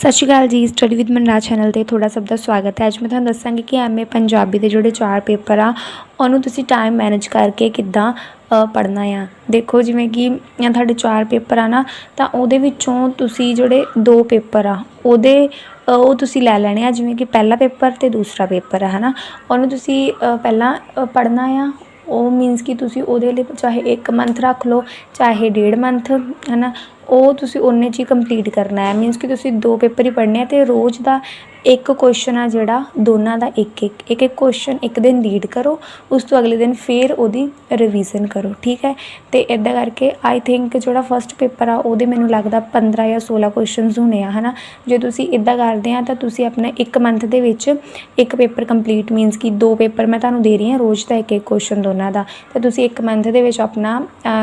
ਸਤਿ ਸ਼੍ਰੀ ਅਕਾਲ ਜੀ study with Manraj channel ਤੇ ਤੁਹਾਡਾ ਸਭ ਦਾ ਸਵਾਗਤ ਹੈ। ਅੱਜ ਮੈਂ ਤੁਹਾਨੂੰ ਦੱਸਾਂਗੀ ਕਿ ਐਮਏ ਪੰਜਾਬੀ ਦੇ ਜਿਹੜੇ ਚਾਰ ਪੇਪਰ ਆ, ਉਹਨੂੰ ਤੁਸੀਂ ਟਾਈਮ ਮੈਨੇਜ ਕਰਕੇ ਕਿੱਦਾਂ ਪੜ੍ਹਨਾ ਆ। ਦੇਖੋ, ਜਿਵੇਂ ਕਿ ਇਹ ਤੁਹਾਡੇ ਚਾਰ ਪੇਪਰ ਆ ਨਾ, ਤਾਂ ਉਹਦੇ ਵਿੱਚੋਂ ਤੁਸੀਂ ਜਿਹੜੇ ਦੋ ਪੇਪਰ ਆ, ਉਹਦੇ ਉਹ ਤੁਸੀਂ ਲੈ ਲੈਣੇ ਆ। ਜਿਵੇਂ ਕਿ ਪਹਿਲਾ ਪੇਪਰ ਤੇ ਦੂਸਰਾ ਪੇਪਰ ਆ, ਹਨਾ? ਉਹਨੂੰ ਤੁਸੀਂ ਪਹਿਲਾਂ ਪੜ੍ਹਨਾ ਆ। ਉਹ ਮੀਨਸ ਕਿ ਤੁਸੀਂ ਉਹਦੇ ਲਈ ਚਾਹੇ 1 ਮੰਥ ਰੱਖ ਲਓ, ਚਾਹੇ ਡੇਢ ਮੰਥ ਹਨਾ? ਉਹ ਤੁਸੀਂ ਉਹਨੇ 'ਚ ਹੀ ਕੰਪਲੀਟ ਕਰਨਾ ਹੈ। ਮੀਨਸ ਕਿ ਤੁਸੀਂ ਦੋ ਪੇਪਰ ਹੀ ਪੜ੍ਹਨੇ ਆ ਤੇ ਰੋਜ਼ ਦਾ ਇੱਕ ਕੁਐਸਚਨ ਆ ਜਿਹੜਾ, ਦੋਨਾਂ ਦਾ ਇੱਕ ਇੱਕ ਇੱਕ ਇੱਕ ਕੁਐਸਚਨ ਇੱਕ ਦਿਨ ਰੀਡ ਕਰੋ, ਉਸ ਤੋਂ ਅਗਲੇ ਦਿਨ ਫੇਰ ਉਹਦੀ ਰਿਵੀਜ਼ਨ ਕਰੋ, ਠੀਕ ਹੈ? ਤੇ ਇਦਾਂ ਕਰਕੇ ਆਈ ਥਿੰਕ ਜਿਹੜਾ ਫਸਟ ਪੇਪਰ ਆ, ਉਹਦੇ ਮੈਨੂੰ ਲੱਗਦਾ 15 ਜਾਂ 16 ਕੁਐਸਚਨਸ ਹੋਣੇ ਆ, ਹਨਾ? ਜੇ ਤੁਸੀਂ ਇਦਾਂ ਕਰਦੇ ਆ, ਤਾਂ ਤੁਸੀਂ ਆਪਣਾ ਇੱਕ ਮੰਥ ਦੇ ਵਿੱਚ ਇੱਕ ਪੇਪਰ ਕੰਪਲੀਟ ਮੀਨਸ ਕਿ ਦੋ ਪੇਪਰ ਮੈਂ ਤੁਹਾਨੂੰ ਦੇ ਰਹੀ ਹਾਂ ਰੋਜ਼ ਦਾ ਇੱਕ ਇੱਕ ਕੁਐਸਚਨ ਦੋਨਾਂ ਦਾ। ਤੇ ਤੁਸੀਂ ਇੱਕ ਮੰਥ ਦੇ ਵਿੱਚ ਆਪਣਾ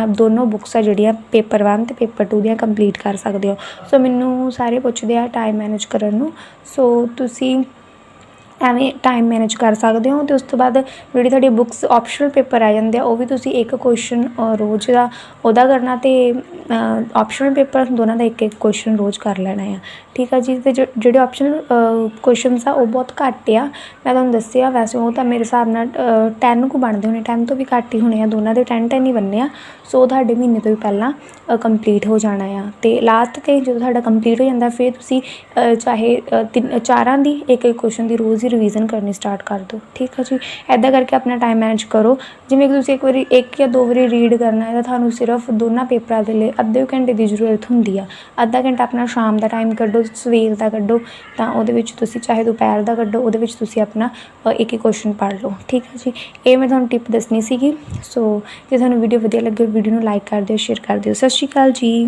ਦੋਨੋਂ ਬੁੱਕਸ ਆ ਜਿਹੜੀਆਂ ਪੇਪਰ 1 ਤੇ ਪੇਪਰ 2 ਦੀਆਂ ਕੰਪਲੀਟ ਕਰ ਸਕਦੇ ਹੋ। ਸੋ ਮੈਨੂੰ ਸਾਰੇ ਪੁੱਛਦੇ ਆ ਟਾਈਮ ਮੈਨੇਜ ਕਰਨ ਨੂੰ। ਸੋ ਤੁਸੀਂ ਐਵੇਂ ਟਾਈਮ ਮੈਨੇਜ ਕਰ ਸਕਦੇ ਹੋ ਤੇ ਉਸ ਤੋਂ ਬਾਅਦ ਜਿਹੜੀ ਤੁਹਾਡੀ ਬੁੱਕਸ ਆਪਸ਼ਨਲ ਪੇਪਰ ਆ ਜਾਂਦੇ ਆ, ਉਹ ਵੀ ਤੁਸੀਂ ਇੱਕ ਕੁਐਸਚਨ ਰੋਜ਼ ਦਾ ਉਹਦਾ ਕਰਨਾ ਤੇ ਆਪਸ਼ਨਲ ਪੇਪਰ ਦੋਨਾਂ ਦਾ ਇੱਕ ਇੱਕ ਕੁਐਸਚਨ ਰੋਜ਼ ਕਰ ਲੈਣਾ ਆ। ਠੀਕ ਆ ਜੀ? ਤੇ ਜਿਹੜੇ ਆਪਸ਼ਨਲ ਕੁਐਸਚਨਸ ਆ, ਉਹ ਬਹੁਤ ਘੱਟ ਆ। ਮੈਂ ਤੁਹਾਨੂੰ ਦੱਸਿਆ ਵੈਸੇ ਉਹ ਤਾਂ ਮੇਰੇ ਹਿਸਾਬ ਨਾਲ 10 ਕੁ ਬਣਦੇ ਹੋਣੇ। 10 ਤੋਂ ਵੀ ਘੱਟ ਹੀ ਹੋਣੇ ਆ। ਦੋਨਾਂ ਦੇ 10 10 ਹੀ ਬਣਨੇ ਆ। ਸੋ ਉਹ ਤੁਹਾਡੇ ਮਹੀਨੇ ਤੋਂ ਵੀ ਪਹਿਲਾਂ ਕੰਪਲੀਟ ਹੋ ਜਾਣਾ ਆ। ਤੇ ਲਾਸਟ ਤੇ ਜਦੋਂ ਤੁਹਾਡਾ ਕੰਪਲੀਟ ਹੋ ਜਾਂਦਾ, ਫਿਰ ਤੁਸੀਂ ਚਾਹੇ ਤਿੰਨ, ਚਾਰਾਂ ਦੀ ਇੱਕ ਇੱਕ ਕੁਐਸਚਨ ਦੀ ਰੋਜ਼ ਹੀ ਰਿਵੀਜ਼ਨ ਕਰਨੀ ਸਟਾਰਟ ਕਰ ਦਿਓ। ਠੀਕ ਹੈ ਜੀ? ਐਦਾਂ ਕਰਕੇ ਆਪਣਾ ਟਾਈਮ ਮੈਨੇਜ ਕਰੋ। ਜਿਵੇਂ ਕਿ ਤੁਸੀਂ ਇੱਕ ਵਾਰੀ, ਇੱਕ ਜਾਂ ਦੋ ਵਾਰੀ ਰੀਡ ਕਰਨਾ ਹੈ ਤਾਂ ਤੁਹਾਨੂੰ ਸਿਰਫ ਦੋਨਾਂ ਪੇਪਰਾਂ ਦੇ ਲਈ ਅੱਧੇ ਘੰਟੇ ਦੀ ਜ਼ਰੂਰਤ ਹੁੰਦੀ ਆ। ਅੱਧਾ ਘੰਟਾ ਆਪਣਾ ਸ਼ਾਮ ਦਾ ਟਾਈਮ ਕੱਢੋ, ਸਵੇਰ ਦਾ ਕੱਢੋ, ਤਾਂ ਉਹਦੇ ਵਿੱਚ ਤੁਸੀਂ ਚਾਹੇ ਦੁਪਹਿਰ ਦਾ ਕੱਢੋ, ਉਹਦੇ ਵਿੱਚ ਤੁਸੀਂ ਆਪਣਾ ਇੱਕ ਇੱਕ ਕੁਐਸਚਨ ਪੜ੍ਹ ਲਓ। ਠੀਕ ਹੈ ਜੀ? ਇਹ ਮੈਂ ਤੁਹਾਨੂੰ ਟਿਪ ਦੱਸਣੀ ਸੀਗੀ। ਸੋ ਜੇ ਤੁਹਾਨੂੰ ਵੀਡੀਓ ਵਧੀਆ ਲੱਗੇ ਵੀਡੀਓ ਨੂੰ ਲਾਈਕ ਕਰ ਦਿਓ ਸ਼ੇਅਰ ਕਰ ਦਿਓ। ਸਤਿ ਸ਼੍ਰੀ ਅਕਾਲ ਜੀ।